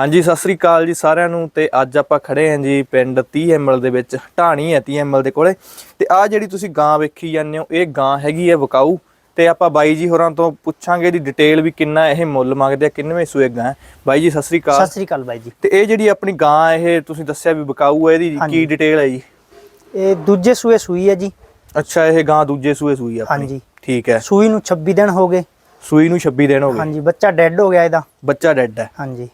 ਹਾਂਜੀ ਸਤਿ ਸ੍ਰੀ ਅਕਾਲ ਜੀ ਸਾਰਿਆਂ ਨੂੰ ਤੇ ਅੱਜ ਆਪਾਂ ਖੜੇ ਆਂ ਜੀ ਪਿੰਡ 30 ਐਮਐਲ ਦੇ ਵਿੱਚ ਢਾਣੀ ਹੈ 30 ਐਮਐਲ ਦੇ ਕੋਲੇ। ਤੇ ਆ ਜਿਹੜੀ ਤੁਸੀਂ ਗਾਂ ਵੇਖੀ ਜਾਂਦੇ ਹੋ ਇਹ ਗਾਂ ਹੈਗੀ ਹੈ ਵਕਾਊ। ਤੇ ਆਪਾਂ ਬਾਈ ਜੀ ਹੋਰਾਂ ਤੋਂ ਪੁੱਛਾਂਗੇ ਇਹਦੀ ਡਿਟੇਲ ਵੀ ਕਿੰਨਾ ਇਹ ਮੁੱਲ ਮੰਗਦੇ ਆ ਕਿੰਨਵੇਂ ਸੂਏ ਗਾਂ। ਬਾਈ ਜੀ ਸਤਿ ਸ੍ਰੀ ਅਕਾਲ। ਸਤਿ ਸ੍ਰੀ ਅਕਾਲ ਬਾਈ ਜੀ। ਤੇ ਇਹ ਜਿਹੜੀ ਆਪਣੀ ਗਾਂ ਇਹ ਤੁਸੀਂ ਦੱਸਿਆ ਵੀ ਵਕਾਊ ਹੈ ਇਹਦੀ ਕੀ। ਡਿਟੇਲ ਹੈ ਜੀ? ਇਹ ਦੂਜੇ ਸੂਏ ਸੂਈ ਹੈ ਜੀ। ਅੱਛਾ ਇਹ ਗਾਂ ਦੂਜੇ ਸੂਏ ਸੂਈ ਆ ਆਪਣੀ। ਹਾਂਜੀ। ਠੀਕ ਹੈ। ਸੂਈ ਨੂੰ 26 ਦਿਨ ਹੋ ਗਏ। ਸੂਈ ਨੂੰ 26 ਦਿਨ ਹੋ ਗਏ। ਹਾਂਜੀ ਬੱਚਾ ਡੈੱਡ ਹੋ ਗਿਆ ਇਹਦਾ। ਬੱਚਾ ਡੈਡ ਹੈ। ਹਾਂਜੀ।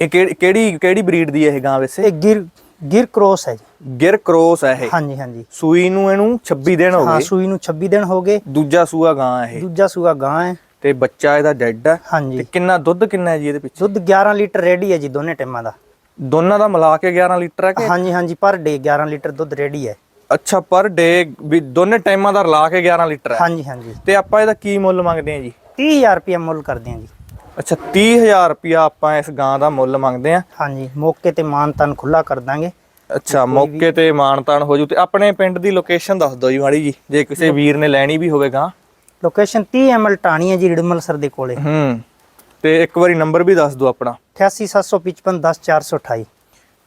ਇਹ ਕਿਹੜੀ ਕਿਹੜੀ ਕਿਹੜੀ ਬਰੀਡ ਦੀ ਹੈ ਇਹ ਗਾਂ ਵੈਸੇ? ਇਹ ਗਿਰ ਗਿਰ ਕ੍ਰੋਸ ਹੈ ਜੀ। ਗਿਰ ਕ੍ਰੋਸ ਹੈ ਇਹ। ਹਾਂਜੀ ਹਾਂਜੀ। ਸੂਈ ਨੂੰ ਇਹਨੂੰ 26 ਦਿਨ ਹੋ ਹਾਂ ਗਏ। ਸੂਈ ਨੂੰ 26 ਦਿਨ ਹੋ ਗਏ। ਦੂਜਾ ਸੂਆ ਗਾਂ ਹੈ ਇਹ। ਦੂਜਾ ਸੂਆ ਗਾਂ ਹੈ। ਤੇ ਬੱਚਾ ਇਹਦਾ ਡੈਡ ਹੈ। ਤੇ ਹਾਂਜੀ ਕਿੰਨਾ ਦੁੱਧ ਕਿੰਨਾ ਹੈ ਜੀ ਇਹਦੇ ਪਿੱਛੇ? ਦੁੱਧ 11 ਲੀਟਰ ਰੈਡੀ ਹੈ ਜੀ ਦੋਨੇ ਟਾਈਮਾਂ ਦਾ। ਦੋਨਾਂ ਦਾ ਮਿਲਾ ਕੇ 11 ਲੀਟਰ ਹੈ ਕਿ? ਹਾਂਜੀ ਹਾਂਜੀ ਪਰ ਡੇ 11 ਲੀਟਰ ਦੁੱਧ ਰੈਡੀ ਹੈ। ਅੱਛਾ ਪਰ ਡੇ ਵੀ ਦੋਨੇ ਟਾਈਮਾਂ ਦਾ ਰਲਾ ਕੇ 11 ਲੀਟਰ ਹੈ। ਹਾਂਜੀ ਹਾਂਜੀ। ਤੇ ਆਪਾਂ ਇਹਦਾ ਕੀ ਮੁੱਲ ਮੰਗਦੇ ਆ ਜੀ? 30000 ਰੁਪਏ ਮੁੱਲ ਕਰਦੇ ਹਾਂ ਜੀ। ਅੱਛਾ 30000 ਰੁਪਿਆ ਆਪਾਂ ਇਸ ਗਾਂ ਦਾ ਮੁੱਲ ਮੰਗਦੇ ਆ ਹਾਂਜੀ ਮੌਕੇ ਤੇ ਮਾਨ ਤਨ ਖੁੱਲਾ ਕਰ ਦਾਂਗੇ। ਅੱਛਾ ਮੌਕੇ ਤੇ ਮਾਨਤਾਨ ਹੋ ਜੂ ਤੇ ਆਪਣੇ ਪਿੰਡ ਦੀ ਲੋਕੇਸ਼ਨ ਦੱਸ ਦਿਓ ਜੀ ਮਾੜੀ ਜੀ ਜੇ ਕਿਸੇ ਵੀਰ ਨੇ ਲੈਣੀ ਵੀ ਹੋਵੇ ਗਾਂ। ਲੋਕੇਸ਼ਨ 30 ਐਮਐਲ ਟਾਣੀ ਹੈ ਜੀ ਰਿੜਮਲ ਸਰ ਦੇ ਕੋਲੇ। ਹੂੰ ਤੇ ਇੱਕ ਵਾਰੀ ਨੰਬਰ ਵੀ ਦੱਸ ਦਿਓ ਆਪਣਾ। 88755 10428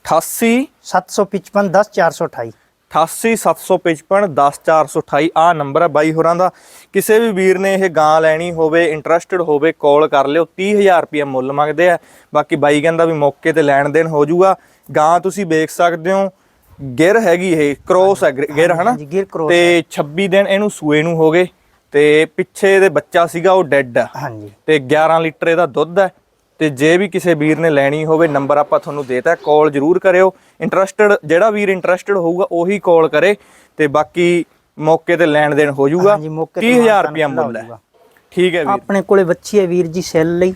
88 755 10428 88755 10428 ਆ ਨੰਬਰ ਹੈ ਬਾਈ ਹੋਰਾਂ ਦਾ। ਕਿਸੇ ਵੀ ਵੀਰ ਨੇ ਇਹ ਗਾਂ ਲੈਣੀ ਹੋਵੇ ਇੰਟਰਸਟਿਡ ਹੋਵੇ ਕਾਲ ਕਰ ਲਿਓ 30000 ਰੁਪਏ ਮੁੱਲ ਮੰਗਦੇ ਆ। ਬਾਕੀ ਬਾਈ ਕਹਿੰਦਾ ਵੀ ਮੌਕੇ ਤੇ ਲੈਣ ਦੇਣ ਹੋ ਜਾਊਗਾ ਗਾਂ ਤੁਸੀਂ ਵੇਖ ਸਕਦੇ ਹੋ ਗਿਰ ਹੈਗੀ ਇਹ ਕ੍ਰੋਸ ਹੈ ਗਿਰ- ਹਨਾ? ਤੇ 26 ਦਿਨ ਇਹਨੂੰ ਸੂਏ ਨੂੰ ਹੋ ਗਏ। ਤੇ ਪਿੱਛੇ ਇਹਦੇ ਬੱਚਾ ਸੀਗਾ ਉਹ ਡੈੱਡ ਹੈ ਹਾਂਜੀ। ਤੇ 11 ਲੀਟਰ ਇਹਦਾ ਦੁੱਧ ਹੈ। ਤੇ ਜੇ ਵੀ ਕਿਸੇ ਵੀਰ ਨੇ ਲੈਣੀ ਹੋਵੇ ਨੰਬਰ ਆਪਾਂ ਤੁਹਾਨੂੰ ਦੇਤਾ ਕਾਲ ਜਰੂਰ ਕਰਿਓ। ਇੰਟਰਸਟਿਡ ਜਿਹੜਾ ਵੀਰ ਇੰਟਰਸਟਿਡ ਹੋਊਗਾ ਉਹੀ ਕਾਲ ਕਰੇ ਤੇ ਬਾਕੀ ਮੌਕੇ ਤੇ ਲੈਣ ਦੇਣ ਹੋ ਜਾਊਗਾ। ਹਾਂਜੀ, ਮੌਕੇ ਤੇ 30000 ਮਾਨਤਾਨ ਰੁਪਇਆ ਖੁੱਲ੍ਹਾ ਮੁੱਲ ਹੋ। ਠੀਕ ਹੈ ਵੀਰ। ਆਪਣੇ ਕੋਲੇ ਬੱਚੀ ਹੈ ਵੀਰ ਜੀ ਸੈੱਲ ਲਈ।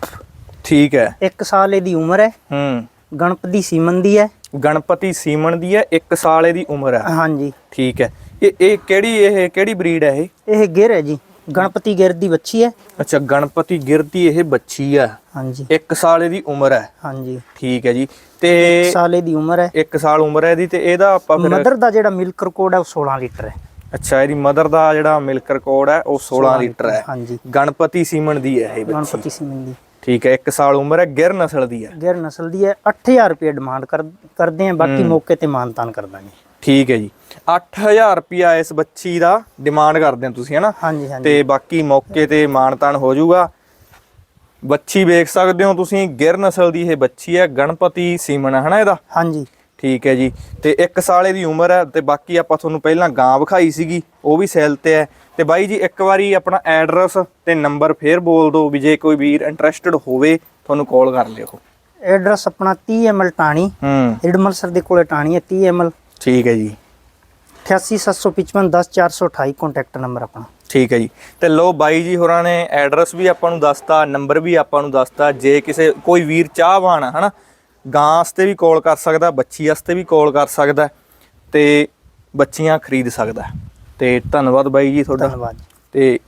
ਠੀਕ ਹੈ। 1 ਸਾਲ ਇਹਦੀ ਉਮਰ ਹੈ। ਹੂੰ। ਗਣਪਤੀ ਸੀਮਨ ਦੀ ਹੈ। ਗਣਪਤੀ ਸੀਮਨ ਦੀ ਹੈ 1 ਸਾਲ ਇਹਦੀ ਉਮਰ ਹੈ। ਹਾਂਜੀ। ਠੀਕ ਹੈ। ਇਹ ਇਹ ਕਿਹੜੀ ਇਹ ਕਿਹੜੀ ਬਰੀਡ ਹੈ ਇਹ? ਇਹ ਗਿਰ ਹੈ ਜੀ। ਗਣਪਤੀ ਗਿਰ ਦੀ ਬੱਚੀ ਹੈ। ਅੱਛਾ ਗਣਪਤੀ ਗਿਰਦੀ ਇਹ ਬੱਚੀ ਆ। ਹਾਂਜੀ। 1 ਸਾਲ ਇਹਦੀ ਉਮਰ ਹੈ। ਹਾਂਜੀ। ਠੀਕ ਹੈ ਜੀ। ਤੇ 1 ਸਾਲ ਇਹਦੀ ਉਮਰ ਹੈ। 1 ਸਾਲ ਉਮਰ ਹੈ ਇਹਦੀ ਤੇ ਇਹਦਾ ਆਪਾਂ ਫਿਰ ਮਦਰ ਦਾ ਜਿਹੜਾ ਮਿਲਕ ਰਿਕਾਰਡ ਹੈ ਉਹ 16 ਲੀਟਰ ਹੈ। ਅੱਛਾ ਇਹਦੀ ਮਦਰ ਦਾ ਜਿਹੜਾ ਮਿਲਕ ਰਿਕਾਰਡ ਹੈ ਉਹ 16 ਲੀਟਰ ਹੈ। ਹਾਂਜੀ। ਗਣਪਤੀ ਸੀਮਨ ਦੀ ਹੈ ਇਹ ਬੱਚੀ। ਗਣਪਤੀ ਸੀਮਨ ਦੀ। ਠੀਕ ਹੈ 1 ਸਾਲ ਉਮਰ ਹੈ ਗਿਰ ਨਸਲ ਦੀ ਹੈ। ਗਿਰ ਨਸਲ ਦੀ ਹੈ। 8000 ਰੁਪਏ ਡਿਮਾਂਡ ਕਰ ਕਰਦੇ ਆ ਬਾਕੀ ਮੌਕੇ ਤੇ ਮਾਨਤਾਨ ਕਰ ਦਾਂਗੇ। ਠੀਕ ਹੈ ਜੀ। 8000 ਰੁਪਿਆ ਇਸ ਬੱਚੀ ਦਾ ਡਿਮਾਂਡ ਕਰਦੇ ਹੋ ਤੁਸੀਂ ਹਨਾ ਹਾਂਜੀ ਹਾਂਜੀ। ਤੇ ਬਾਕੀ ਮੌਕੇ ਤੇ ਮਾਨਤਾਨ ਹੋ ਜਾਊਗਾ। ਬੱਚੀ ਵੇਖ ਸਕਦੇ ਹੋ ਤੁਸੀਂ ਗਿਰ ਨਸਲ ਦੀ ਇਹ ਬੱਚੀ ਹੈ ਗਣਪਤੀ ਸੀਮਨ ਹਨਾ ਇਹਦਾ? ਹਾਂਜੀ। ਠੀਕ ਹੈ ਜੀ। ਤੇ 1 ਸਾਲ ਇਹਦੀ ਉਮਰ ਹੈ ਤੇ ਬਾਕੀ ਆਪਾਂ ਤੁਹਾਨੂੰ ਪਹਿਲਾਂ ਗਾਂ ਵਿਖਾਈ ਸੀਗੀ ਉਹ ਵੀ ਸੈਲ ਤੇ ਹੈ। ਤੇ ਬਾਈ ਜੀ ਇੱਕ ਵਾਰੀ ਆਪਣਾ ਐਡਰੈਸ ਤੇ ਨੰਬਰ ਫੇਰ ਬੋਲ ਦਿਓ ਵੀ ਜੇ ਕੋਈ ਵੀਰ ਇੰਟਰਸਟਿਡ ਹੋਵੇ ਤੁਹਾਨੂੰ ਕਾਲ ਕਰ ਲਿਓ। ਐਡਰੈਸ ਆਪਣਾ 30 ਐਮਐਲ ਟਾਣੀ ਰਿਡਮਲ ਸਰ ਦੇ ਕੋਲੇ ਟਾਣੀ ਹੈ 30 ਐਮਐਲ ਠੀਕ ਹੈ ਜੀ। 88755 10428 ਕੰਟੈਕਟ ਨੰਬਰ ਆਪਣਾ। ਠੀਕ ਹੈ ਜੀ। ਤੇ ਲੋ ਬਾਈ ਜੀ ਹੋਰਾਂ ਨੇ ਐਡਰੈਸ ਵੀ ਆਪਾਂ ਨੂੰ ਦੱਸਤਾ ਨੰਬਰ ਵੀ ਆਪਾਂ ਨੂੰ ਦੱਸਤਾ। ਜੇ ਕਿਸੇ ਕੋਈ ਵੀਰ ਚਾਹਵਾਨ ਆ, ਹਨਾ ਗਾਂ ਵਾਸਤੇ ਵੀ ਕਾਲ ਕਰ ਸਕਦਾ ਬੱਚੀ ਵਾਸਤੇ ਵੀ ਕਾਲ ਕਰ ਸਕਦਾ ਤੇ ਬੱਚੀਆਂ ਖਰੀਦ ਸਕਦਾ। ਤੇ ਧੰਨਵਾਦ ਬਾਈ ਜੀ ਤੁਹਾਡਾ। ਧੰਨਵਾਦ ਤੇ